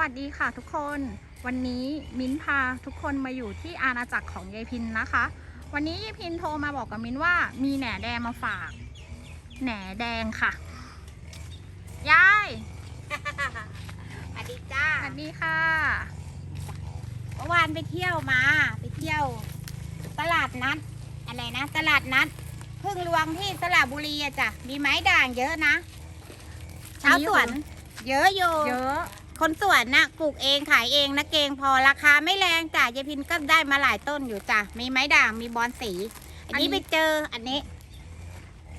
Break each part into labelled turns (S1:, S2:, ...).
S1: วัสดีค่ะทุกคน วันนี้มิ้นพาทุกคนมาอยู่ที่อาณาจักรของยายพินนะคะ วันนี้ยายพินโทรมาบอกกับมิ้นว่ามีแหน่แดงมาฝาก แหน่แดงค่ะ ยาย
S2: สวัสดีจ้า
S1: สวัสดีค่ะ
S2: เมื่อวานไปเที่ยวมา ไปเที่ยว ตลาดนัดอะไรนะ ตลาดนัดพึ่งรวงที่สระบุรีอะจ้ะมีไม้ด่างเยอะนะชาวสวน เยอะอยู่
S1: เยอะ
S2: คนสวนนะปลูกเองขายเองนะเกรงพอราคาไม่แรงจ้ะยายพินก็ได้มาหลายต้นอยู่จ้ะมีไม้ด่างมีบอนสี อันนี้ไปเจออันนี้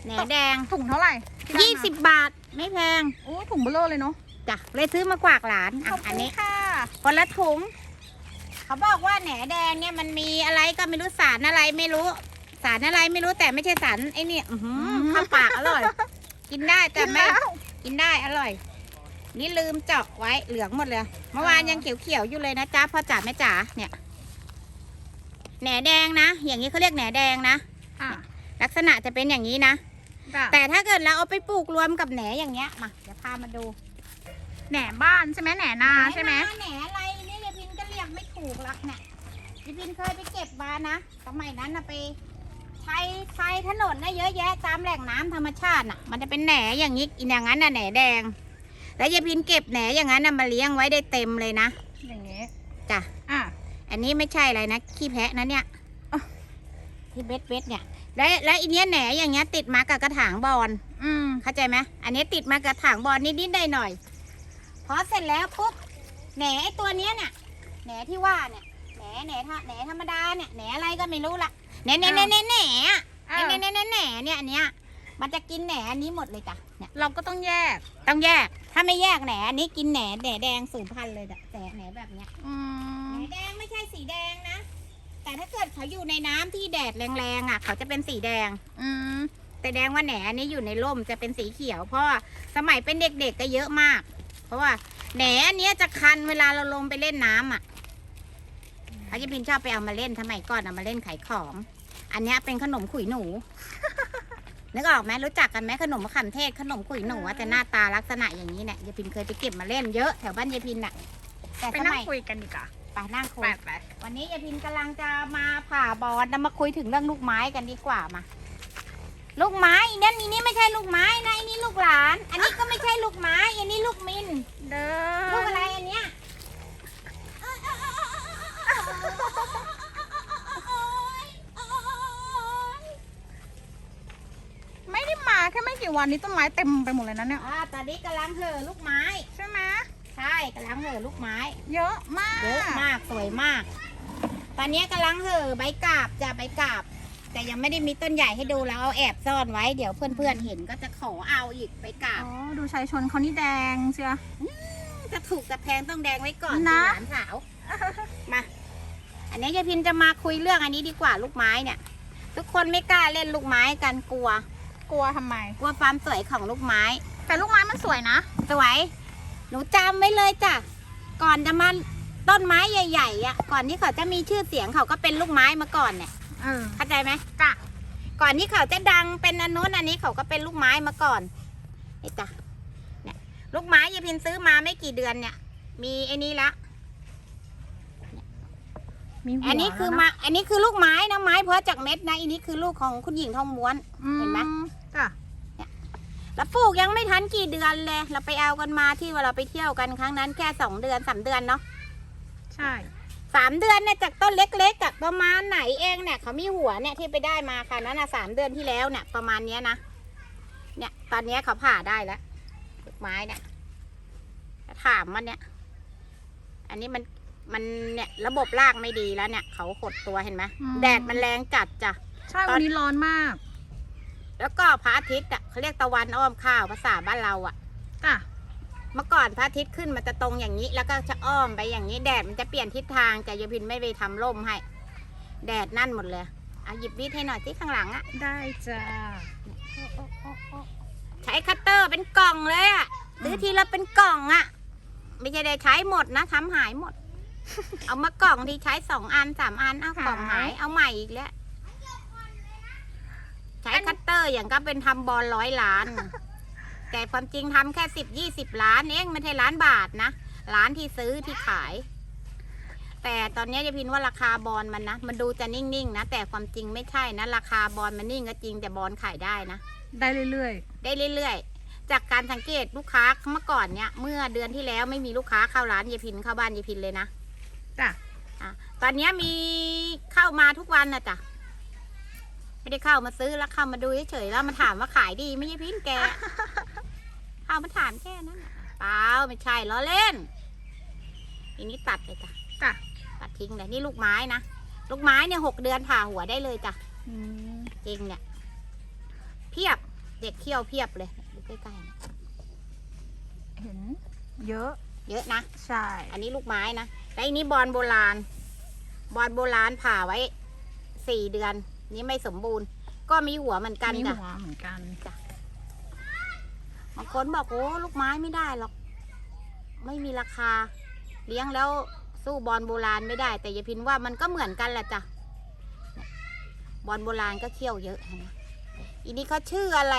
S2: แหนแดง
S1: ถุงเท่าไหร่ที่ได้มา
S2: ยี่สิบบาทไม่แพง
S1: โอ้ถุงเบลอเลยเนาะ
S2: จ้ะเลยซื้อมากวากหลาน
S1: ข
S2: อะ
S1: อบ
S2: อัน
S1: คุณ
S2: นี้
S1: ค่ะ
S2: คนละถุง เขาบอกว่าแหนแดงเนี่ยมันมีอะไรก็ไม่รู้สารอะไรไม่รู้ สารอะไรไม่รู้แต่ไม่ใช่สารไอ้นี่อื้อหือเข้าปากอร่อย กินได้แต่
S1: กิน
S2: ไม่
S1: แล้ว
S2: กินได้อร่อย นี่ลืมเจาะไว้เหลืองหมดเลย เมื่อวานยังเขียวๆอยู่เลยนะจ๊ะพ่อจ๋าแม่จ๋าเนี่ยแหนแดงนะ อย่างนี้เขาเรียกแหนแดงนะ
S1: อะ
S2: ลักษณะจะเป็นอย่างนี้นะ
S1: จ้ะ
S2: แต่ถ้าเกิดเราเอาไปปลูกรวมกับแหนอย่างเงี้ยมาเดี๋ยวพามาดู
S1: แหน่บ้านใช่ไหมแหน่นาใช่ไหม
S2: แหนอะไรเนี่ยยายพินก็เรียกไม่ถูกหรอกเนี่ยยายพินเคยไปเก็บมานะสมัยนั้นนะไปใช้ใช้ถนนนะเยอะแยะตามแหล่งน้ำธรรมชาติน่ะ มันจะเป็นแหนอย่างนี้อีอย่างนั้นน่ะแหนแดง แล้วยายพินเก็บแหนอย่างนั้นน่ะมาเลี้ยงไว้ได้เต็มเลยนะ
S1: อย่างนี้
S2: จ้ะ
S1: อะ
S2: อันนี้ไม่ใช่อะไรนะขี้แพะนะเนี่ย
S1: อะ
S2: ที่เบ็ดเบ็ดเนี่ย แล้วแล้วอีเนี้ยแหนอย่างเงี้ยติดมากับกระถางบอล
S1: อืม
S2: เข้าใจไหมอันนี้ติดมากระถางบอลนิดๆหน่อยหน่อยๆพอเสร็จแล้วปุ๊บแหนไอ้ตัวเนี้ยเนี่ยแหนที่ว่าเนี่ยแหนแหนธรรแหนธรรมดาเนี่ยแหนอะไรก็ไม่รู้ละแหนแหนแหนแหนแหนอะ
S1: เอ
S2: แหน
S1: อ
S2: แหนแหนแหนเนี่ยอันเนี้ยมันจะกินแหนอันนี้หมดเลยจ้ะ เนี่ย
S1: เราก็ต้องแยก
S2: ต้องแยก ถ้าไม่แยกแหนอันนี้กินแหนแหนแดงสูญพันธุ์เลยจ้ะแต่แหนแบบเนี้ย
S1: อื
S2: แห
S1: ม
S2: นแดงไม่ใช่สีแดงนะ แต่ถ้าเกิดเขาอยู่ในน้ำที่แดดแรงๆอะ เขาจะเป็นสีแดง
S1: อืม
S2: แต่แดงว่าแหนอันนี้อยู่ในร่มจะเป็นสีเขียว เพราะว่าสมัยเป็นเด็กๆก็เยอะมาก เพราะว่าแหนอันเนี้ยจะคันเวลาเราลงไปเล่นน้ำอะเขาจะพินชอบไปเอามาเล่นสมัยก่อนเอามาเล่นขายของ อันเนี้ยเป็นขนมขุยหนู นึกออกไหมรู้จักกันไหมขนมมะขามเทศขนมขุยหนูอะแต่หน้าตาลักษณะอย่างนี้เนี่ยยายพินเคยไปเก็บมาเล่นเยอะแถวบ้านยายพินน่ะแต่
S1: ไป
S2: ส
S1: นั่ง
S2: มัย
S1: คุยกันดีกว่า
S2: ไปนั่งคุ
S1: ไป
S2: ย
S1: ไป
S2: วันนี้ยายพินกำลังจะมาผ่าบอลนะมาคุยถึงเรื่องลูกไม้กันดีกว่ามา ลูกไม้อีนั่นอีนี่ไม่ใช่ลูกไม้นะอีนี่ลูกหลาน อันนี้ก็ไม่ใช่ลูกไม้อันนี้ลูกมิน
S1: เดิน
S2: ลูกอะไรอันเนี้ย
S1: กี่วันนี้ต้นไม้เต็มไปหมดเลยนะเนี่ย
S2: อ่าตอนนี้กำลังเห่อลูกไม้
S1: ใช่ไหม
S2: ใช่กำลังเห่อลูกไม้
S1: เยอะมาก
S2: เยอะมากสวยมาก ตอนนี้กำลังเห่อใบกาบจะใบกาบ แต่ยังไม่ได้มีต้นใหญ่ให้ดูเราเอาแอบซ่อนไว้เดี๋ยวเพื่อนๆเห็นก็จะขอเอาอีกใบกาบ
S1: อ๋อ ดูชายชนเขานี่แดงเชีย
S2: จะถูกจะแพงต้องแดงไว้ก่อน
S1: นะ
S2: สิหลานสาว มา อันนี้ยายพินจะมาคุยเรื่องอันนี้ดีกว่าลูกไม้เนี่ย ทุกคนไม่กล้าเล่นลูกไม้กันกลัว
S1: กลัวทำไม
S2: กลัวความสวยของลูกไม้
S1: แต่ลูกไม้มันสวยนะ
S2: สวย หนูจำไว้เลยจ้ะ ก่อนจะมาต้นไม้ใหญ่ๆอะ ก่อนที่เขาจะมีชื่อเสียงเขาก็เป็นลูกไม้มาก่อนเนี่ย
S1: เออ
S2: เข้าใจไหมจ้ะ ก่อนที่เขาจะดังเป็นอันนู้นอันนี้เขาก็เป็นลูกไม้มาก่อนนี่จ้ะ เนี่ย ลูกไม้ยายพินซื้อมาไม่กี่เดือนเนี่ย มีไอ้นี้ละ
S1: มีหัว
S2: อันนี้คือ
S1: แล้วะ
S2: มา อันนี้คือลูกไม้นะไม้เพาะจากเม็ดนะอันนี้คือลูกของคุณหญิงทองม้วน เห็นไหม
S1: จ้ะ
S2: แล้วปลูกยังไม่ทันกี่เดือนเลย เราไปเอากันมาที่ว่าเราไปเที่ยวกันครั้งนั้นแค่สองเดือนสามเดือนเนาะ
S1: ใช่
S2: สามเดือนเนี่ยจากต้นเล็กๆกับประมาณไหนเองเนี่ยเขามีหัวเนี่ยที่ไปได้มาค่ะนั้นนะสามเดือนที่แล้วเนี่ยประมาณเนี้ยนะเนี่ย ตอนเนี้ยเขาผ่าได้แล้วลูกไม้เนี่ยถามมันเนี่ย อันนี้มัน มันเนี่ยระบบรากไม่ดีแล้วเนี่ย เขาขดตัวเห็นไหมแดดมันแรงจัดจ้ะ
S1: ใช่
S2: ตอน
S1: วันนี้ร้อนมาก
S2: แล้วก็พระอาทิตย์อะเขาเรียกตะวันอ้อมข้าวภาษาบ้านเราอะ
S1: จ้ะ
S2: เมื่อก่อนพระอาทิตย์ขึ้นมันจะตรงอย่างนี้ แล้วก็จะอ้อมไปอย่างนี้แดดมันจะเปลี่ยนทิศทางแต่ยายพินไม่ไปทำร่มให้ แดดนั่นหมดเลยเอาหยิบมีดให้หน่อยที่ข้างหลังอะ
S1: ได้จ้ะ
S2: ใช้คัตเตอร์เป็นกล่องเลยอะซื้อทีละเป็นกล่องอะไม่ใช่ได้ใช้หมดนะทำหายหมด เอามากล่องที่ใช้สองอันสามอันเอากล่องหายเอาใหม่อีกแล้วใช้คัตเตอร์อย่างก็เป็นทำบอลร้อยล้าน แต่ความจริงทำแค่สิบยี่สิบล้านเองไม่ใช่ล้านบาทนะร้านที่ซื้อที่ขาย แต่ตอนนี้จะพินว่าราคาบอลมันนะมันดูจะนิ่งๆนะแต่ความจริงไม่ใช่นะราคาบอลมันนิ่งก็จริงแต่บอลขายได้นะ
S1: ได้เรื่อย
S2: ได้เรื่อยๆ จากการสังเกตลูกค้าเมื่อก่อนเนี่ยเมื่อเดือนที่แล้วไม่มีลูกค้าเข้าร้านเยพินเข้าบ้านเยพินเลยนะ
S1: ๆ จ้ะ
S2: อะตอนเนี้ยมีเข้ามาทุกวันนะจ๊ะไม่ได้เข้ามาซื้อแล้วเข้ามาดูเฉยๆแล้วมาถามว่าขายดีไม่ใช่พินแกเข้ามาถามแค่นั้นน่ะเปล่าไม่ใช่ล้อเล่นทีนี้ตัดเลยจ้ะ
S1: จ้ะ
S2: ตัดทิ้งเลยนี่ลูกไม้นะลูกไม้เนี่ยหกเดือนผ่าหัวได้เลยจ้ะ
S1: อืม
S2: จริงเนี่ย เพียบเด็กเขี้ยวเพียบเลยดูใกล้ๆเนี่ย
S1: เห็น เยอะ
S2: เยอะนะ
S1: ใช่
S2: อันนี้ลูกไม้นะแล้วอันนี้บอลโบราณ บอลโบราณผ่าไว้สี่เดือน นี่ไม่สมบูรณ์ ก็มีหัวเหมือนกัน
S1: มี
S2: จ้ะ
S1: หัวเหมือนกัน
S2: บางคนบอกโอ้ลูกไม้ไม่ได้หรอก ไม่มีราคา เลี้ยงแล้วสู้บอลโบราณไม่ได้ แต่ยายพินว่ามันก็เหมือนกันแหละจ้ะเนี่ยบอลโบราณก็เขี้ยวเยอะเห็นไหมอีนี้เขาชื่ออะไร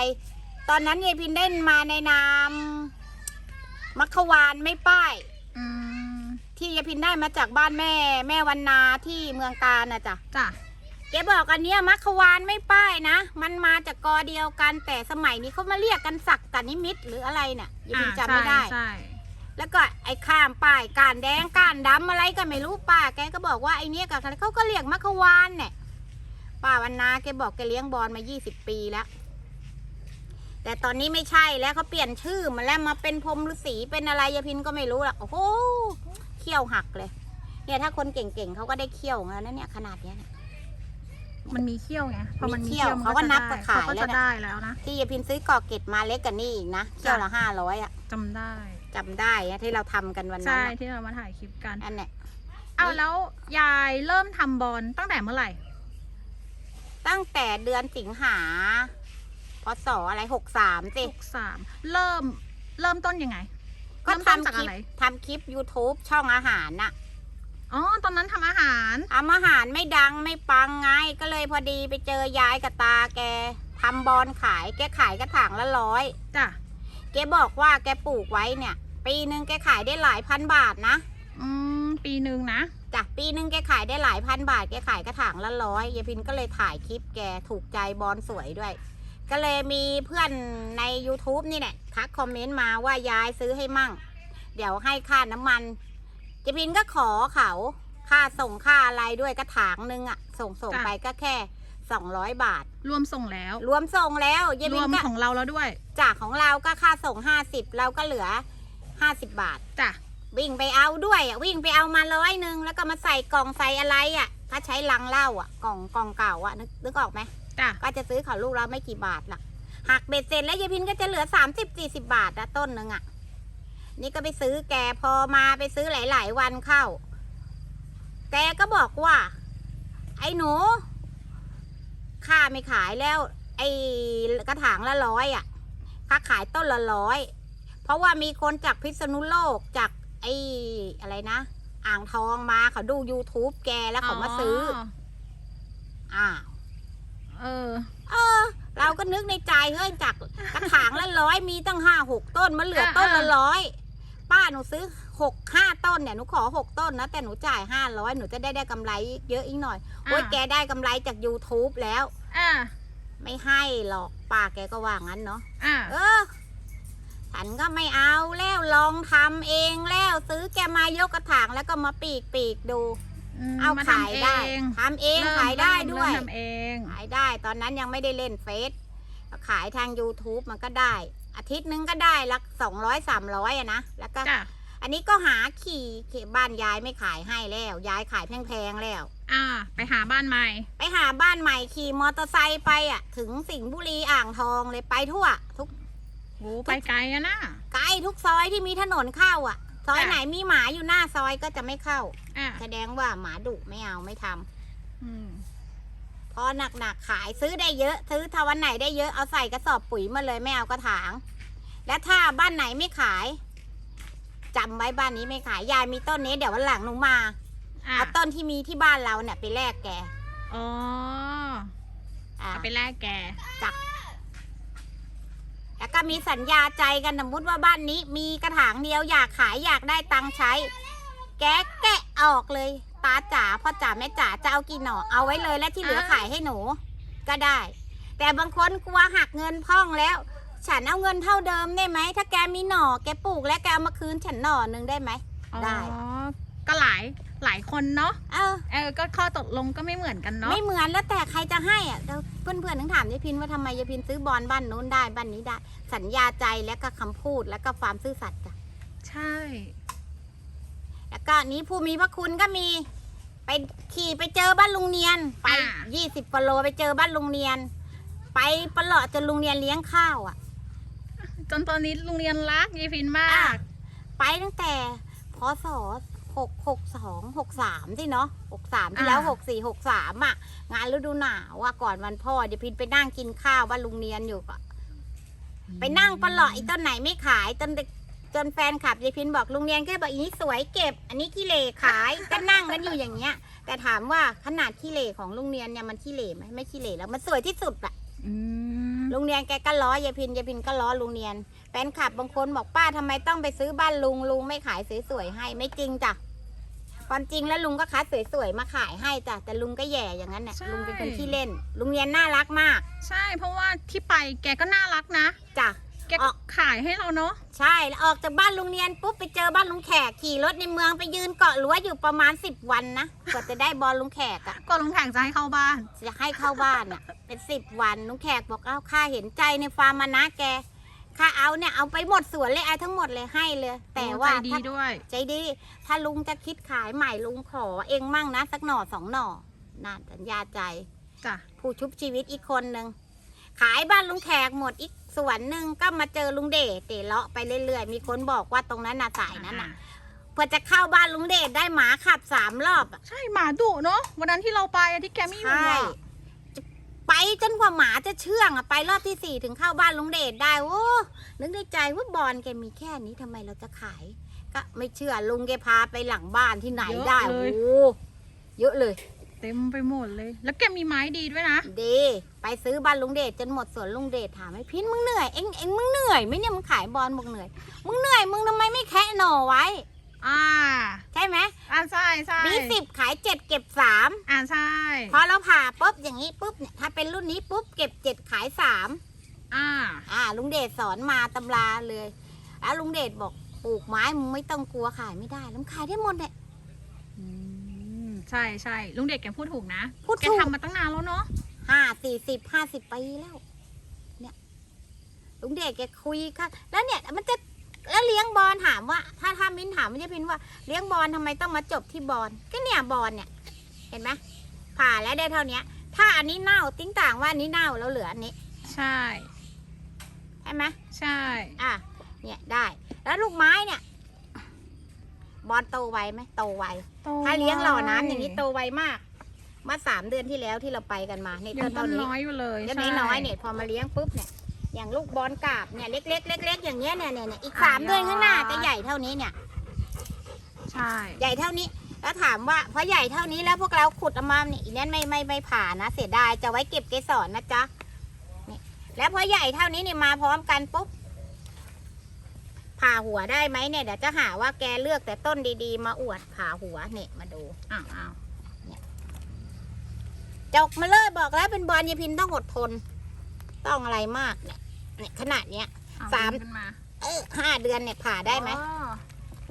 S2: ตอนนั้นยายพินเล่นมาในนาม มัคควานไม่ป้าย
S1: อืม
S2: ที่ยายพินได้มาจากบ้านแม่ แม่วันนาที่เมืองการนะจ๊ะ
S1: จ้ะ
S2: แกบอกอันเนี้ยมัคควานไม่ป้ายนะ มันมาจากกอเดียวกันแต่สมัยนี้เขามาเรียกกันศักดิ์กับนิมิตหรืออะไรเนี่ยยายพินจำไม่ได้
S1: ใช่
S2: แล้วก็ไอ้ข้ามป้ายก้านแดงก้านดำอะไรก็ไม่รู้ป้าแกก็บอกว่าไอ้เนี้ยกับอะไรเขาก็เรียกมัคควานเนี่ยป้าวันนาแกบอกแกเลี้ยงบอลมา 20 ปีแล้ว แต่ตอนนี้ไม่ใช่แล้วเขาเปลี่ยนชื่อมาแล้วมาเป็นพรหมฤาษีเป็นอะไรยายพินก็ไม่รู้ละโอ้โหเขี้ยวหักเลย เนี่ยถ้าคนเก่งๆเขาก็ได้เขี้ยวงั้นนะเนี่ยขนาดเนี้ยเนี่ย
S1: มันมีเขี้ยวไงพอมัน
S2: มี
S1: มี
S2: เขี้ยว
S1: เขี้ยวมัน
S2: เขาก็
S1: จะ
S2: นับ
S1: ได้
S2: กับขาย
S1: เขาก็
S2: แล้ว
S1: จะ
S2: นะ
S1: ได้แล้วนะ
S2: ที่ยายพินซื้อกอเกตมาเล็กกันนี่อีกนะเขี้ยวละห้าร้อยอะ
S1: จำได้
S2: จำได้อะที่เราทำกันวันนั้
S1: ใช่
S2: นอะ
S1: ที่เรามาถ่ายคลิปกัน
S2: อันเนี้ย
S1: เอาแล้วยายเริ่มทำบอลตั้งแต่เมื่อไหร่
S2: ตั้งแต่เดือนสิงหา พศอะไรหกสามสิ
S1: หกสามเริ่มเริ่มต้นยังไง
S2: ก็
S1: เริ่มต้นจาก
S2: ทำคลิ
S1: อะ
S2: ป
S1: ไร
S2: ทำคลิป YouTube ช่องอาหารน่ะ
S1: อ๋อตอนนั้นทำอาหาร
S2: ทำอาหารไม่ดังไม่ปังไง ก็เลยพอดีไปเจอยายกับตาแกทำบอลขาย แกขายกระถางละร้อย
S1: จ้ะ
S2: แกบอกว่าแกปลูกไว้เนี่ย ปีหนึ่งแกขายได้หลายพันบาทนะ
S1: อืมปีหนึ่งนะ
S2: จ้ะปีหนึ่งแกขายได้หลายพันบาทแกขายกระถางละร้อยยายพินก็เลยถ่ายคลิปแกถูกใจบอลสวยด้วย ก็เลยมีเพื่อนใน YouTube นี่แหละทักคอมเมนต์มาว่ายายซื้อให้มั่ง เดี๋ยวให้ค่าน้ำมันยายพินก็ขอเขาค่าส่งค่าอะไรด้วยกระถางหนึงอะส่งส่ง
S1: จ้ะ
S2: ไปก็แค่สองร้อยบาท
S1: รวมส่งแล้ว
S2: รวมส่งแล้วยาย
S1: ร
S2: พิ
S1: วนม
S2: ก็
S1: ของเราแล้วด้วย
S2: จากของเราก็ค่าส่งห้าสิบเราก็เหลือห้าสิบบาท
S1: จ้ะ
S2: วิ่งไปเอาด้วยอะวิ่งไปเอามาร้อยหนึ่งแล้วก็มาใส่กล่องใส่อะไรอะถ้าใช้ลังเหล้าอะกล่องกล่องเก่าอะนึกนึกออกไหม
S1: จ้ะ
S2: ก็จะซื้อเขาลูกละไม่กี่บาทหรอกหักเบ็ดเสร็จแล้วยายพินก็จะเหลือสามสิบสี่สิบาทอะต้นหนึ่งอะ นี่ก็ไปซื้อแกพอมาไปซื้อหลาย ๆ วันเข้า แกก็บอกว่า ไอ้หนูข้าไม่ขายแล้ว ไอ้กระถางละร้อยอะข้าขายต้นละร้อย เพราะว่ามีคนจากพิษณุโลกจากไอ้อะไรนะ อ่างทองมาเขาดู YouTube แกแล้วเขามาซื้อออ้าว
S1: เออ
S2: เออ เราก็นึกในใจเฮ้ยจากกระถางละร้อยมีตั้งห้าหกต้นมันเหลือต้นละร้อยป้าหนูซื้อหกห้าต้นเนี่ยหนูขอหกต้นนะแต่หนูจ่ายห้าร้อยหนูจะได้ได้กำไรเยอะอีกหน่อยโอ้ย
S1: อ่า
S2: แกได้กำไรจาก YouTube แล้ว
S1: อะ
S2: ไม่ให้หรอกป้าแกก็ว่างั้นเนาะ
S1: อะ
S2: เออฉันก็ไม่เอาแล้วลองทำเองแล้วซื้อแกมายกกระถางแล้วก็มาปีกปีกๆดู
S1: ม
S2: เอา
S1: ม
S2: ขายได้
S1: ทำเอง
S2: ทำเอง
S1: เริ่ม
S2: ขายได้ด้วย
S1: เริ่มทำเอง
S2: ขายได้ ตอนนั้นยังไม่ได้เล่นเฟซขายทาง YouTube มันก็ได้ อาทิตย์นึงก็ได้ละสองร้อยสามร้อยอะนะ แล้วก็
S1: จ้ะ
S2: อันนี้ก็หาขี่ขี่บ้านยายไม่ขายให้แล้ว ยายขายแพงๆแล้ว
S1: อะไปหาบ้านใหม่
S2: ไปหาบ้านใหม่ขี่มอเตอร์ไซค์ไปอะถึงสิงห์บุรีอ่างทองเลยไปทั่ว ทุก
S1: โหไปไกลอะนะ
S2: ไกลทุกซอยที่มีถนนเข้าอะซอย
S1: จ้ะ
S2: ไหนมีหมาอยู่หน้าซอยก็จะไม่เข้า
S1: อะ
S2: แสดงว่าหมาดุไม่เอาไม่ทำ
S1: อืม
S2: พ อหนักๆขายซื้อได้เยอะ ซื้อถ้าวันไหนได้เยอะเอาใส่กระสอบปุ๋ยมาเลยไม่เอากระถาง และถ้าบ้านไหนไม่ขายจำไว้บ้านนี้ไม่ขายยายมีต้นนี้เดี๋ยววันหลังหนูมา
S1: อะ
S2: เอาต้นที่มีที่บ้านเราเนี่ยไปแลกแก
S1: อ๋อ
S2: อะ
S1: เอาไปแลกแก
S2: จักแล้วก็มีสัญญาใจกันสมมติว่าบ้านนี้มีกระถางเดียวอยากขายอยากได้ตังค์ใช้ แกะแกะออกเลย ตาจ๋าพ่อจ๋าแม่จ๋าจะเอากี่หน่อเอาไว้เลยและที่เหลือขายให้หนู ก็ได้ แต่บางคนกลัวหักเงินพ่องแล้ว ฉันเอาเงินเท่าเดิมได้ไหมถ้าแกมีหน่อแกปลูกแล้วแกเอามาคืนฉันหน่อหนึ่งได้ไหมได้
S1: อ๋อก็หลายหลายคนเนาะ
S2: เออ
S1: เออก็ข้อตกลงก็ไม่เหมือนกันเนาะ
S2: ไม่เหมือนแล้วแต่ใครจะให้อะแล้วเพื่อนๆถึงถามยายพินว่าทำไมยายพินซื้อบอลบ้านนู้นได้บ้านนี้ได้ สัญญาใจและก็คำพูดและก็ความซื่อสัตย์จ้ะ
S1: ใช่
S2: แล้ว ก็นี้ผู้มีพระคุณก็มี ไปขี่ไปเจอบ้านลุงเนียน ไป
S1: อ่า
S2: ยี่สิบกิโลไปเจอบ้านลุงเนียน ไปประหลอดจนลุงเนียนเลี้ยงข้าวอะ
S1: จนตอนนี้โรงเรียนรักยายพินมา
S2: อะ
S1: ก
S2: ไปตั้งแต่พศหกหกสองหกสามที่เนาะหกสามที่แล้ว
S1: อ่า
S2: หกสี่หกสามอะ งานฤดูหนาวอะก่อนวันพ่อเดี๋ยวพินไปนั่งกินข้าวบ้านลุงเนียนอยู่ก็ไปนั่งประหลอดอีต้นไหนไม่ขายจนเด็ก จนแฟนขับยายพินบอกลุงเนียนแค่บอกอีนี้สวยเก็บ อันนี้ขี้เหร่ขายก็นั่งกันอยู่อย่างเงี้ย แต่ถามว่าขนาดขี้เหร่ของลุงเนียนเนี่ยมันขี้เหร่ไหมไม่ขี้เหร่แล้วมันสวยที่สุดอะ
S1: อืม
S2: ลุงเนียนแกก็ล้อยายพินยายพินก็ล้อลุงเนียนแฟนคลับบางคนบอกป้าทำไมต้องไปซื้อบ้านลุงลุงไม่ขายสวยๆให้ไม่จริงจ้ะความจริงแล้วลุงก็คัดสวยๆมาขายให้จ้ะแต่ลุงก็แย่อย่างนั้นเนี่ยลุงเป็นคนขี้เล่น ลุงเนียนน่ารักมาก
S1: ใช่เพราะว่าที่ไปแกก็น่ารักนะ
S2: จ้ะ
S1: แกก็ขายให้เราเนาะ
S2: ใช่แล้วออกจากบ้านลุงเนียนปุ๊บไปเจอบ้านลุงแขกขี่รถในเมืองไปยืนเกาะรั้วอยู่ประมาณสิบวันนะกว่าจะได้บอลลุงแขกอะ
S1: ก่อนลงแข่งจะให้เข้าบ้าน
S2: จะให้เข้าบ้านอะเป็นสิบวันลุงแขกบอกเอ้าข้าเห็นใจในฟาร์มมานะแกข้าเอาเนี่ยเอาไปหมดสวนเลยเอาทั้งหมดเลยให้เลย แต่ว่า
S1: ใจดี
S2: ถ้า
S1: ด้วย
S2: ใจดี ถ้าลุงจะคิดขายใหม่ลุงขอเองมั่งนะสักหน่อสองหน่อนั่นสัญญาใจ
S1: จ้ะ
S2: ผู้ชุบชีวิตอีกคนหนึ่งขายบ้านลุงแขกหมดอีก ส่วนหนึ่งก็มาเจอลุงเดชเตะเลาะไปเรื่อยๆ มีคนบอกว่าตรงนั้นน่ะสายนั้นน่ะเพื่อจะเข้าบ้านลุงเดชได้หมาขับสามรอบอะ
S1: ใช่หมาดุเนาะวันนั้นที่เราไปอะที่แกไม่อยู่
S2: ใช่
S1: อะ
S2: จะไปจนกว่าหมาจะเชื่องอะไปรอบที่สี่ถึงเข้าบ้านลุงเดชได้โอ้นึกในใจว่าบอลแกมีแค่นี้ทำไมเราจะขาย ก็ไม่เชื่อลุงแกพาไปหลังบ้านที่ไหนได้โอ้โหเยอะเลย
S1: เต็มไปหมดเลย แล้วแกมีไม้ดีด้วยนะ
S2: ดี ไปซื้อบ้านลุงเดชจนหมดสวนลุงเดชถามไอ้พินมึงเหนื่อยเอ็งเอ็งมึงเหนื่อยไหมเนี่ยมึงขายบอลบอกเหนื่อยมึงเหนื่อยมึงทำไมไม่แคะหน่อไว้
S1: อ่า
S2: ใช่ไหม
S1: อ่าใช่ใช่
S2: มีสิบขายเจ็ดเก็บสาม
S1: อ่าใช่
S2: พอเราผ่าปุ๊บอย่างนี้ปุ๊บเนี่ยถ้าเป็นรุ่นนี้ปุ๊บเก็บเจ็ดขายสาม
S1: อ่า
S2: อ่า ลุงเดชสอนมาตำราเลยแล้วลุงเดชบอกปลูกไม้มึงไม่ต้องกลัวขายไม่ได้แล้วมึงขายได้หมดเนี่ย
S1: อืมใช่ใช่ลุงเด็กแกพูดถูกนะ
S2: พูด
S1: แก
S2: ถูก
S1: ทำมาตั้งนานแล้วเนาะ
S2: ห้าสี่สิบห้าสิบปีแล้ว เนี่ยลุงเดชแกคุยค่ะ แล้วเนี่ย มันจะแล้วเลี้ยงบอลถามว่า ถ้าถ้ามิ้นถามมันจะพินว่าเลี้ยงบอลทำไมต้องมาจบที่บอลก็เนี่ยบอลเนี่ย เห็นไหมผ่าแล้วได้เท่าเนี้ยถ้าอันนี้เน่าติ้งต่างว่าอันนี้เน่าแล้วเหลืออันนี้
S1: ใช่
S2: ใช่ไหม
S1: ใช่
S2: อะเนี่ยได้ แล้วลูกไม้เนี่ย บอลโตไวไหมโตไว
S1: โต
S2: ถ้าเลี้ยงหล่อน้ำ
S1: ไว
S2: อย่างนี้โตไวมาก มาสามเดือนที่แล้วที่เราไปกันมาเนี่ย
S1: ยั
S2: ต้
S1: ง
S2: น
S1: ต้
S2: เท่านนี้
S1: น้อยอยู่เลย
S2: เล็ก
S1: ใช่
S2: น้อยๆเนี่ยพอมาเลี้ยงปุ๊บเนี่ย อย่างลูกบอลกาบเนี่ยเล็กๆเล็กๆอย่างเงี้ยเนี่ยเนี่ยเนี่ยอีกสามเดือนข้างหน้าจะใหญ่เท่านี้เนี่ย
S1: ใช่
S2: ใหญ่เท่านี้ แล้วถามว่าพอใหญ่เท่านี้แล้วพวกเราขุดเอามาเนี่ยอีนั้นไม่ไม่ไม่ผ่านะ เสียดายจะไว้เก็บเกสรนะจ๊ะนี่แล้วพอใหญ่เท่านี้เนี่ยมาพร้อมกันปุ๊บผ่าหัวได้ไหมเนี่ยเดี๋ยวจะหาว่าแกเลือกแต่ต้นดีๆ มาอวดผ่าหัวเนี่ยมาดู
S1: อ้าวอ้าว
S2: จกมาเลยบอกแล้วเป็นบอลยายพินต้องอดทน ต้องอะไรมากเนี่ยเนี่ยขนาดเนี้ย
S1: อ้ว
S2: สาม
S1: ดึงขึ้นมา
S2: เออห้าเดือนเนี่ยผ่าได้ไหม
S1: อ๋อ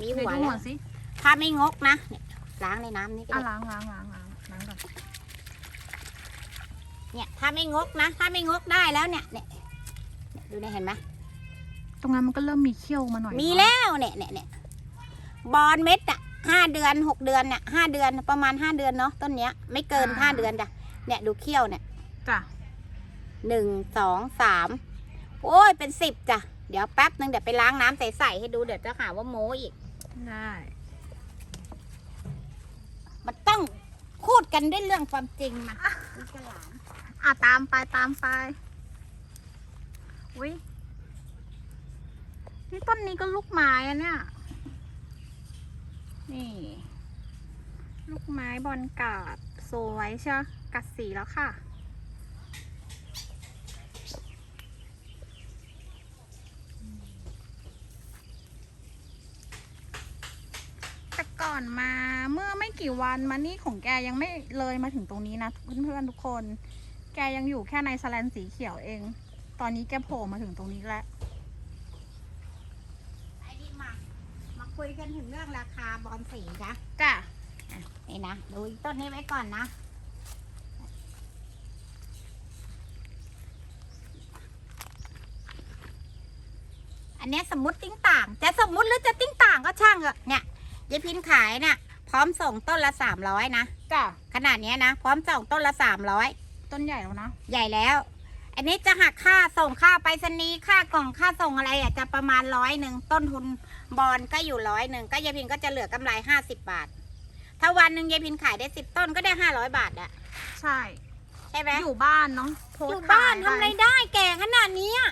S2: มี
S1: เดี๋ยว
S2: หัว
S1: ดู
S2: แล้
S1: หั
S2: ว
S1: วสิ
S2: ถ้าไม่งกนะเนี่ยล้างในน้ำนี่ก็
S1: อะ
S2: ได้
S1: ล้างล้างล้างล้างล้างก่อน
S2: เนี่ยถ้าไม่งกนะ ถ้าไม่งกได้แล้วเนี่ยเนี่ยเนี่ยดูเนี่ยเห็นไหม
S1: ตรงนั้นมันก็เริ่มมีเขี้ยวมาหน่อย
S2: มี
S1: เนอะ
S2: แล้วเนี่ยเนี่ยเนี่ยบอลเม็ดอะห้าเดือนหกเดือนเนี่ยห้าเดือนประมาณห้าเดือนเนาะต้นเนี้ย ไม่เกินห้าเดือนจ้ะ เนี่ยดูเขี้ยวเนี่ย
S1: จ้ะ
S2: หนึ่งสองสามโอ้ยเป็นสิบจ้ะ เดี๋ยวแป๊บนึงเดี๋ยวไปล้างน้ำใสๆให้ดูเดี๋ยวจะหาว่าโม้อีก
S1: ได้
S2: มันต้องพูดกันด้วยเรื่องความจริงมาคุณฉลาม
S1: อะตามไปตามไปอุ้ยนี่ต้นนี้ก็ลูกไม้อะเนี่ย นี่ ลูกไม้บอลกาด โซไว้เช่กัดสีแล้วค่ะ แต่ก่อนมาเมื่อไม่กี่วันมานี่ของแกยังไม่เลยมาถึงตรงนี้นะเพื่อนๆทุกคน แกยังอยู่แค่ในสแลนสีเขียวเอง ตอนนี้แกโผล่มาถึงตรงนี้แล้ว
S2: ไอ้นี่มา มาคุยกันถึงเรื่องราคาบอลสีนะ
S1: จ้ะ
S2: นี่นะ ดูอีต้นนี้ไว้ก่อนนะ อันเนี้ยสมมติติ้งต่าง จะสมมุติหรือจะติ้งต่างก็ช่างเถอะเนี่ยยายพินขายเนี่ยพร้อมส่งต้นละสามร้อยนะ
S1: จ้ะ
S2: ขนาดเนี้ยนะ พร้อมส่งต้นละสามร้อย
S1: ต้นใหญ่แล้วนะ
S2: ใหญ่แล้ว อันนี้จะหักค่าส่งค่าไปรษณีย์ค่ากล่องค่าส่งอะไรอะจะประมาณร้อยหนึ่งต้นทุนบอลก็อยู่ร้อยหนึ่งก็ยายพินก็จะเหลือกำไรห้าสิบบาท ถ้าวันหนึ่งยายพินขายได้สิบต้นก็ได้ห้าร้อยบาทอะ
S1: ใช่
S2: ใช่ไหม
S1: อยู่บ้านเนาะโพส
S2: อ
S1: ต์
S2: ยู่บ้าน
S1: ขย
S2: ทำอะไร
S1: ป
S2: ได้แก่ขนาดนี้อะ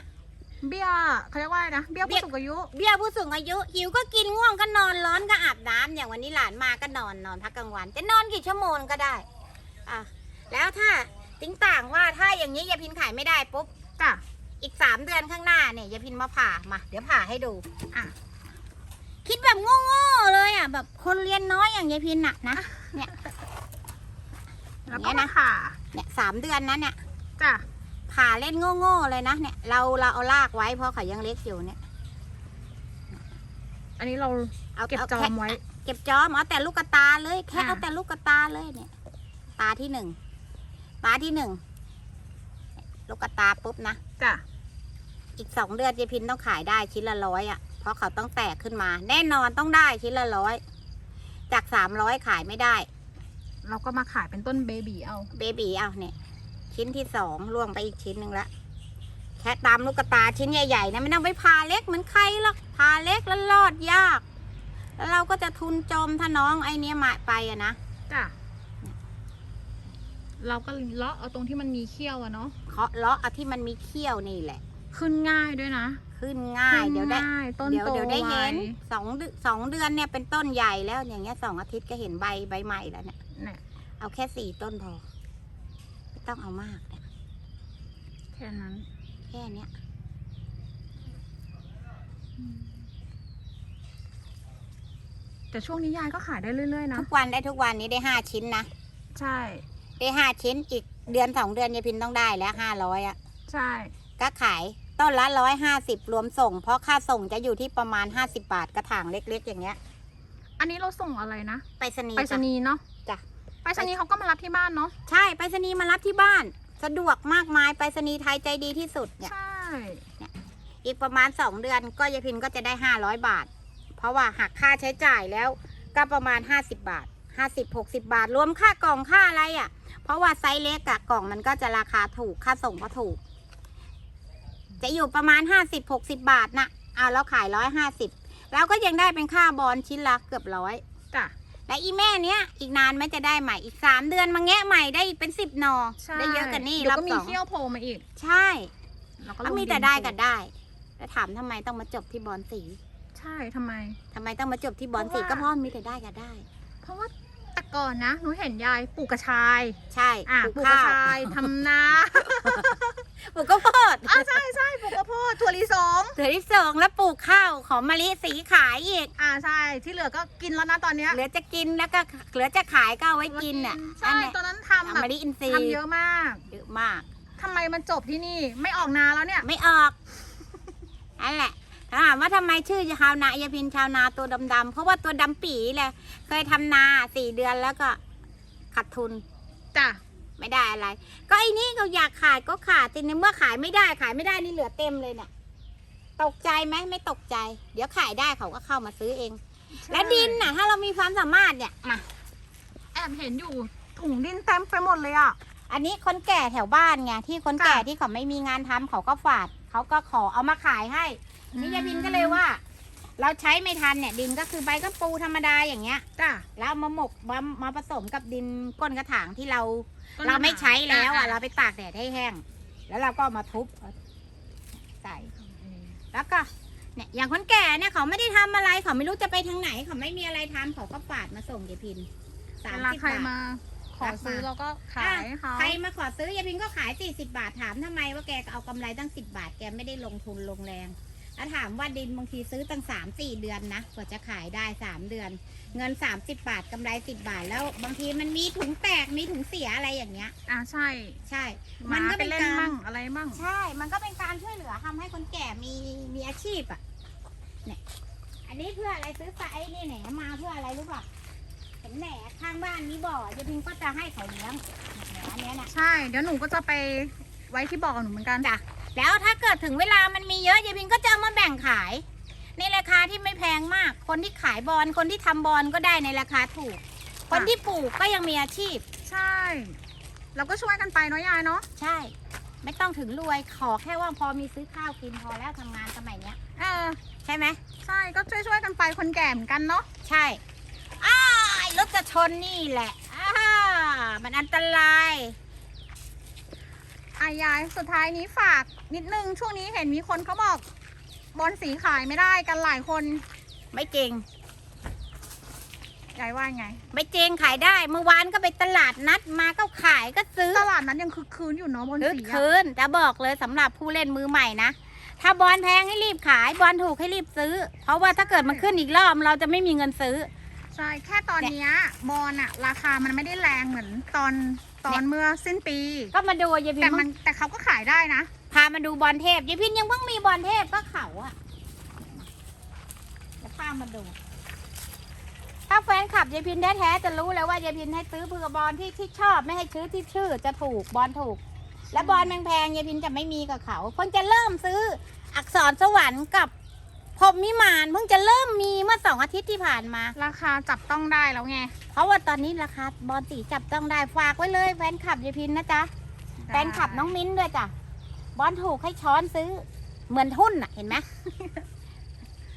S1: เบี้ยเขาเรียกว่าอะไรนะ เบี้ย
S2: เบี้
S1: ผู้
S2: ย
S1: สูงอายุ
S2: เบี้ยผู้สูงอายุหิวก็กินง่วงก็นอนร้อนก็อาบน้ำอย่างวันนี้หลานมาก็นอนนอนพักกลางวัน จะนอนกี่ชั่วโมงก็ได้อะแล้วถ้าติ้งต่างว่าถ้าอย่างนี้ยายพินขายไม่ได้ปุ๊บ
S1: จ้ะ
S2: อีกสามเดือนข้างหน้าเนี่ยยายพินมาผ่ามา เดี๋ยวผ่าให้ดู
S1: อะ
S2: คิดแบบโง่ๆเลยอะ แบบคนเรียนน้อยอย่างยายพินน่ะนะ เนี่ย
S1: แล้ว
S2: เนี่
S1: ก็
S2: ยนะ
S1: มาผ่า
S2: เนี่ยสามเดือนนั้นเนี่ย
S1: จ้ะ
S2: ผ่าเล่นโง่ๆเลยนะเนี่ย เราเราเอาลากไว้เพราะเขายังเล็กอยู่เนี่ย
S1: อันนี้เรา
S2: เอา
S1: เก็บาจอ
S2: แค่
S1: มไว้
S2: เก็บจอมเอาแต่ลูกกระตาเลยแค่
S1: อ่า
S2: เอาแต่ลูกกระตาเลยเนี่ย ตาที่หนึ่งตาที่หนึ่งลูกกระตาปุ๊บนะ
S1: จ้ะ
S2: อีกสองเดือนยายพินต้องขายได้ชิ้นละร้อยอะเพ ราะเขาต้องแตกขึ้นมา แน่นอนต้องได้ชิ้นละร้อยจากสามร้อยขายไม่ได้
S1: เราก็มาขายเป็นต้นเบบีเอา
S2: เบบีเอาเนี่ย ชิ้นที่สองล่วงไปอีกชิ้นหนึ่งละแค่ตามลูกกระตาชิ้นใหญ่ๆนะไม่ต้องไปพาเล็กเหมือนใครหรอกพาเล็กแล้วรอดยาก แล้วเราก็จะทุนจมถ้าน้องไอเนี้ยมาไปอะนะ
S1: จ้ะเราก็เลาะเอาตรงที่มันมีเขี้ยวอะเนาะ
S2: เคาะเลาะเอาที่มันมีเขี้ยวนี่แหละ
S1: ขึ้นง่ายด้วยนะ
S2: ขึ้นง่าย เดี๋ยวได้
S1: ขึ้นง่ายต้น
S2: เดี๋ยว
S1: โต
S2: เดี๋ยวได้
S1: ไว
S2: เห็นสองเดือนสองเดือนเนี่ยเป็นต้นใหญ่แล้วอย่างเงี้ยสองอาทิตย์ก็เห็นใบใบใหม่แล้วเนี่ย
S1: เนี่ย
S2: เอาแค่สี่ต้นพอไม่ต้องเอามากเนี่ย
S1: แค่นั้น
S2: แค่เนี้ย
S1: แต่ช่วงนี้ยายก็ขายได้เรื่อยๆนะ
S2: ทุกวันได้ทุกวันนี้ได้ห้าชิ้นนะ
S1: ใช่
S2: ได้ห้าชิ้นอีกเดือนสองเดือนยายพินต้องได้แล้วห้าร้อยอะ
S1: ใช่
S2: ก็ขาย ต้นละร้อยห้าสิบรวมส่ง เพราะค่าส่งจะอยู่ที่ประมาณห้าสิบาทกระถางเล็กๆ อย่างเงี้ย
S1: อันนี้เราส่งอะไรนะ
S2: ไปรษณีย์
S1: ไปรษ
S2: จ้ะ
S1: ณีย์เนาะ
S2: จ้ะ
S1: ไปรษณีย์เขาก็มารับที่บ้านเนาะ
S2: ใช่ไปรษณีย์มารับที่บ้าน สะดวกมากมายไปรษณีย์ไทยใจดีที่สุดเนี่ย
S1: ใช่
S2: อีกประมาณสองเดือนก็ยายพินก็จะได้ห้าร้อยบาท เพราะว่าหักค่าใช้จ่ายแล้วก็ประมาณห้าสิบบาทห้าสิบหกสิบาท รวมค่ากล่องค่าอะไรอะ่ะ เพราะว่าไซส์เล็กอะกล่องมันก็จะราคาถูกค่าส่งก็ถูก จะอยู่ประมาณห้าสิบหกสิบาทนะเอาเราขายร้อยห้าสิบแล้วก็ยังได้เป็นค่าบอลชิ้นละเกือบร้อย
S1: จ้ะ
S2: และอีแม่เนี้ยอีกนานไหม่จะได้ใหม่อีกสามเดือนมาแงะใหม่ได้เป็นสิบหนอ
S1: ใช่
S2: ได้เยอะกันนี่
S1: เดี๋ย
S2: รั
S1: ว
S2: บ
S1: ก็มี
S2: สอง
S1: เขี้ยวโผล่มาอีก
S2: ใช่
S1: เราก็
S2: ก็
S1: ลง
S2: มี
S1: ดิน
S2: แต่ได้
S1: ปลู
S2: กับได้ แล้วถามทำไมต้องมาจบที่บอลสี
S1: ใช่ทำไม
S2: ทำไมต้องมาจบที่บอลสี
S1: เพราะว่า
S2: ก็เพราะมีแต่ได้กับได้
S1: เพราะว่า แต่ก่อนนะหนูเห็นยายปลูกกระชาย
S2: ใช่
S1: อะ
S2: ป
S1: ป
S2: ลู
S1: ลู
S2: ก
S1: กกระ
S2: ข้าว
S1: ชายทำนา
S2: ปลูกข้าวโพด
S1: อะใช่ใช่ปลูกข้าวโพดถั่วลิสง
S2: เถือที่สองแล้วปลูกข้าวของมะลิสีขายอีก
S1: อ่าใช่ที่เหลือก็กินแล้วนะตอนเนี้ย
S2: เหลือจะกินแล้วก็เหลือจะขายก็เอาไว้กินอะ
S1: ใช่
S2: อันเนี้ย
S1: ตอนนั้นทำแบ
S2: ทำ
S1: บ
S2: มะลิอินทรีย์
S1: ทำเยอะมาก
S2: เยอะมาก
S1: ทำไมมันจบที่นี่ไม่ออกนาแล้วเนี่ย
S2: ไม่ออกนั่นแหละถามว่าทำไมชื่อชาวนายาพินชาวนาตัวดำๆเพราะว่าตัวดำปีเลย เคยทำนาสี่เดือนแล้วก็ขาดทุน
S1: จ้ะ
S2: ไม่ได้อะไร ก็ไอ้นี่ก็อยากขายก็ขาดแต่ในเมื่อขายไม่ได้ขายไม่ได้นี่เหลือเต็มเลยเนี่ยตกใจไหมไม่ตกใจ เดี๋ยวขายได้เขาก็เข้ามาซื้อเอง และดินน่ะ ถ้าเรามีความสามารถเนี่ยมา
S1: แอบเห็นอยู่ถุงดินเต็มไปหมดเลยอะ
S2: อันนี้คนแก่แถวบ้านไงที่คนแก่
S1: จ้ะ
S2: ที่เขาไม่มีงานทำเขาก็ฝาด เขาก็ขอเอามาขายให้ นี่ยายพินก็เลยว่า เราใช้ไม่ทันเนี่ยดินก็คือใบกระปูธรรมดาอย่างเงี้ย
S1: จ้ะ
S2: แล้วเอามาหมกมามาผสมกับดินก้นกระถางที่เรา
S1: ต้น
S2: เราไม่ใช้แล้วอะ
S1: อะ
S2: เราไปตากแดดให้แห้ง แล้วเราก็เอามาทุบใส่แล้วก็เนี่ยอย่างคนแก่เนี่ยเขาไม่ได้ทำอะไรเขาไม่รู้จะไปทางไหน เขาไม่มีอะไรทำเขาก็ฝาดมาส่งยายพินสาม
S1: เวลา
S2: สิบ
S1: ใคร
S2: บาท
S1: มา ขอซื้อ
S2: รับมา
S1: เราก็ขายให้เขา
S2: ใครมาขอซื้อยายพินก็ขายสี่สิบาทถามทำไมว่าแกก็เอากำไรตั้งสิบบาทแกไม่ได้ลงทุนลงแรง ถ้าถามว่าดินบางทีซื้อตั้งสามสี่เดือนนะกว่าจะขายได้สามเดือน เงินสามสิบบาทกำไรสิบบาทแล้ว บางทีมันมีถุงแตกมีถุงเสียอะไรอย่างเงี้ย
S1: อ่าใช่
S2: ใช่
S1: มั
S2: มันน
S1: ก็
S2: ก็
S1: ไป
S2: เป็น
S1: เล่น
S2: การ
S1: มั่งอะไรมั่ง
S2: ใช่ มันก็เป็นการช่วยเหลือทำให้คนแก่มีมีอาชีพอะเนี่ยอันนี้เพื่ออะไรซื้อไซส์นี่แหนมาเพื่ออะไรรู้ป่ะเห็นแหนข้างบ้านมีบ่อเจะพิงก็จะให้เขาเลี้ยงแหนอันเนี้ยน่ะ
S1: ใช่ เดี๋ยวหนูก็จะไปไว้ที่บ่อหนูเหมือนกัน
S2: จ้ะ แล้วถ้าเกิดถึงเวลามันมีเยอะเยพิงก็จะเอามาแบ่งขาย ในราคาที่ไม่แพงมาก คนที่ขายบอลคนที่ทำบอลก็ได้ในราคาถูก คนที่ปลูกก็ยังมีอาชีพ
S1: ใช่ เราก็ช่วยกันไปเนาะยายเนาะ
S2: ใช่ ไม่ต้องถึงรวยขอแค่ว่าพอมีซื้อข้าวกินพอแล้วทำงานสมัยเนี้ย
S1: เออ
S2: ใช่ไหม
S1: ใช่ก็ช่วยช่วยๆกันไปคนแก่เหมือนกันเนาะ
S2: ใช่อ้ายรถจะชนนี่แหละอ้ามันอันตราย
S1: อายายสุดท้ายนี้ฝากนิดนึงช่วงนี้เห็นมีคนเขาบอกบอลสีขายไม่ได้กันหลายคน
S2: ไม่จริง
S1: ยายว่าไง
S2: ไม่จริงขายได้เมื่อวานก็ไปตลาดนัดมาก็ขายก็ซื้อ
S1: ตลาดนั้นยังคึกคืนอยู่เนาะบอล
S2: คึก
S1: สีอะ
S2: คืนจะบอกเลยสำหรับผู้เล่นมือใหม่นะถ้าบอลแพงให้รีบขายบอลถูกให้รีบซื้อ เพราะว่าถ้าเกิดมันขึ้นอีกรอบเราจะไม่มีเงินซื้อ
S1: ใช่แค่ตอนเนี้ยบอลอะราคามันไม่ได้แรงเหมือนตอน ตอนเมื่อสิ้นปี
S2: ก็มาดูยายพิ
S1: แต่
S2: ม
S1: มันแต่เขาก็ขายได้นะ
S2: พามาดูบอลเทพยายพินยังเพิ่งมีบอลเทพก็เขาอะจะพามาดู ถ้าแฟนคลับยายพินแท้ๆจะรู้เลยว่ายายพินให้ซื้อเพื่อบอลที่ที่ชอบไม่ให้ซื้อที่ชื่อจะถูกบอลถูก และบอลแพงๆยายพินจะไม่มีกับเขาเพิ่งจะเริ่มซื้ออักษรสวรรค์กับ พรหมมิมานเพิ่งจะเริ่มมีเมื่อสองอาทิตย์ที่ผ่านมา
S1: ราคาจับต้องได้แล้วไง
S2: เพราะว่าตอนนี้ราคาบอลสีจับต้องได้ฝากไว้เลยแฟนคลับยายพินนะจ๊ะแฟนคลับน้องมิ้นด้วยจ้ะบอลถูกให้ช้อนซื้อ เหมือนหุ้นอะเห็นไหม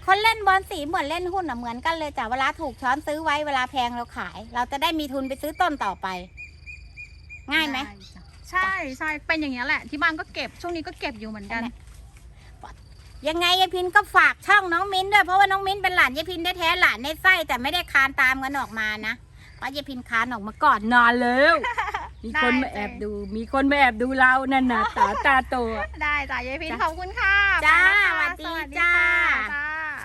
S2: คนเล่นบอลสีเหมือนเล่นหุ้นอะเหมือนกันเลยจ้ะเวลาถูกช้อนซื้อไว้เวลาแพงเราขาย เราจะได้มีทุนไปซื้อต้นต่อไป ง่ายไหม
S1: ด้จ้ะใช่ใช่เป็นอย่างนี้ยแหละ ที่บ้านก็เก็บช่วงนี้ก็เก็บอยู่เหมือนกัน
S2: นั่นแหละ ยังไงยายพินก็ฝากช่องน้องมิ้นด้วยเพราะว่าน้องมิ้นเป็นหลานยายพินได้แท้ๆหลานในไส้แต่ไม่ได้คานตามกันออกมานะเพราะยายพินคานออกมาก่อนนานแล้ว มีคนมาแอบดู มีคนมาแอบดูเรานั่นน่ะตาตาโตอะ
S1: ได้จ้ะยายพิน
S2: จ้ะ
S1: ขอบคุณค่ะ
S2: จ้า
S1: ไปนะคะ
S2: สวัสดีจ้า
S1: จ้า